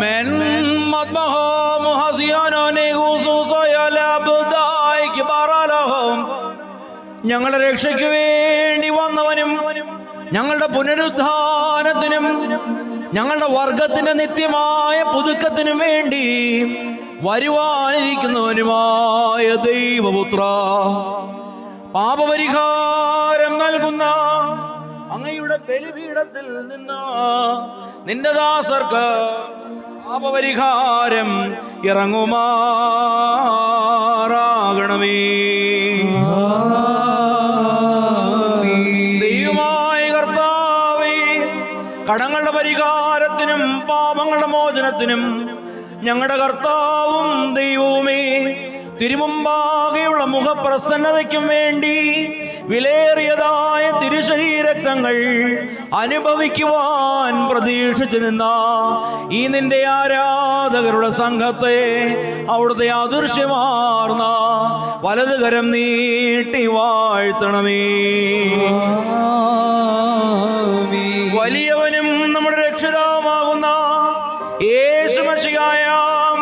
من مطبخ محسيانا نيغوسوس يا لابداي كبار لهم ഞങ്ങളുടെ രക്ഷയ്ക്ക് വേണ്ടി വന്നവനും ഞങ്ങളുടെ പുനരുദ്ധാനത്തിനും ഞങ്ങളുടെ വർഗത്തിന്റെ നിത്യമായ പുതുക്കത്തിനും വേണ്ടി വരുവാനിരിക്കുന്നവനുമായ ദൈവപുത്ര പാപപരിഹാരം നൽകുന്ന അങ്ങയുടെ ബലിപീഠത്തിൽ നിന്ന് നിന്റെ ദാസർക്ക് പാപപരിഹാരം ഇറങ്ങുമാറാകണമേ. ദൈവമായ കർത്താവേ കടങ്ങളുടെ പരിഹാരത്തിനും പാപങ്ങളുടെ മോചനത്തിനും ഞങ്ങളുടെ കർത്താവും ദൈവവുമേ തിരുമുമ്പാകെയുള്ള മുഖപ്രസന്നതയ്ക്കും വേണ്ടി വിലയേറിയതായ തിരുശരീരക്തങ്ങൾ അനുഭവിക്കുവാൻ പ്രതീക്ഷിച്ചു നിന്ന ഈ നിന്റെ ആരാധകരുടെ സംഘത്തെ അവിടുത്തെ അദൃശ്യമാർന്ന വലതുകരം നീട്ടി വാഴ്ത്തണമേ. വലിയവനും നമ്മുടെ രക്ഷിതാവുമാകുന്ന യേശുമശിയായ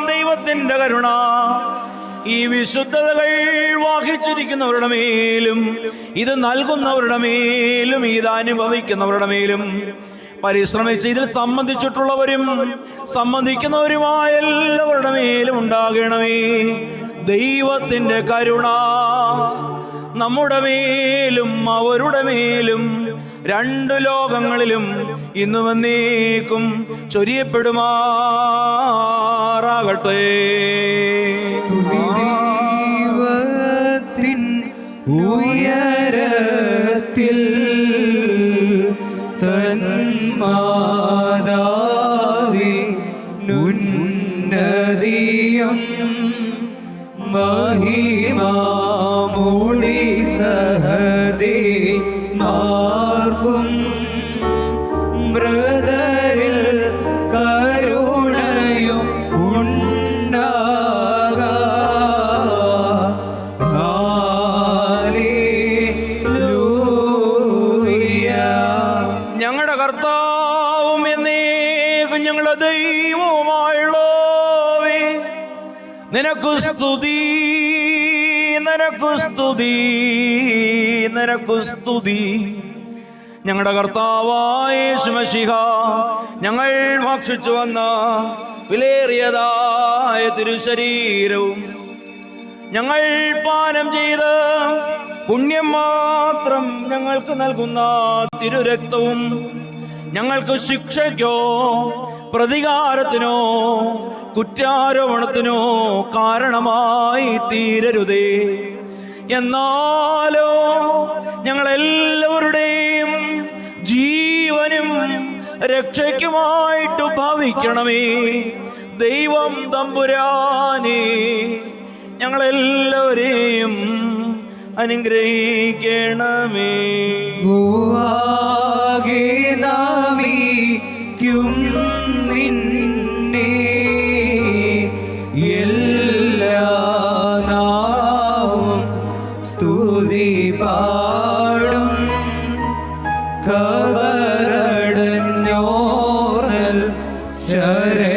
ദൈവത്തിന്റെ കരുണ ഈ വിശുദ്ധതകൾ വാഹിച്ചിരിക്കുന്നവരുടെ മേലും ഇത് നൽകുന്നവരുടെ മേലും ഇത് അനുഭവിക്കുന്നവരുടെ മേലും. പരിശ്രമിച്ച് ഇതിൽ സംബന്ധിച്ചിട്ടുള്ളവരും സംബന്ധിക്കുന്നവരുമായ എല്ലാവരുടെ മേലും ഉണ്ടാകണമേ. ദൈവത്തിന്റെ കരുണ നമ്മുടെ മേലും അവരുടെ മേലും രണ്ടു ലോകങ്ങളിലും ഇന്ന് വന്നേക്കും ചൊരിയപ്പെടുമാറാകട്ടെ. ഉന്നതിയും മഹിമാമൂടി സഹദേ മാർക്കും ബ്രദറിൽ കരുണയും ഉണ്ടാക. ഞങ്ങളുടെ കർത്താവും എന്നേക്കും ഞങ്ങളുടെ ദൈവവുമായുള്ളവേ നിനക്കു സ്തുതി നിനക്കു സ്തുതി നിനക്കു സ്തുതി. ഞങ്ങളുടെ കർത്താവായ ഞങ്ങൾ ഭക്ഷിച്ചു വന്ന വിലേറിയതായ തിരുശരീരവും ഞങ്ങൾ പാനം ചെയ്ത് പുണ്യം മാത്രം ഞങ്ങൾക്ക് നൽകുന്ന തിരുരക്തവും ഞങ്ങൾക്ക് ശിക്ഷയ്ക്കോ പ്രതികാരത്തിനോ കുറ്റാരോപണത്തിനോ കാരണമായി തീരരുതേ. എന്നാലോ ഞങ്ങളെല്ലാവരുടെയും ജീവനും രക്ഷയ്ക്കുമായിട്ട് ഭവിക്കണമേ. ദൈവം തമ്പുരാനേ ഞങ്ങളെല്ലാവരെയും അനുഗ്രഹിക്കണമേ. ഭൂവാകെ chora.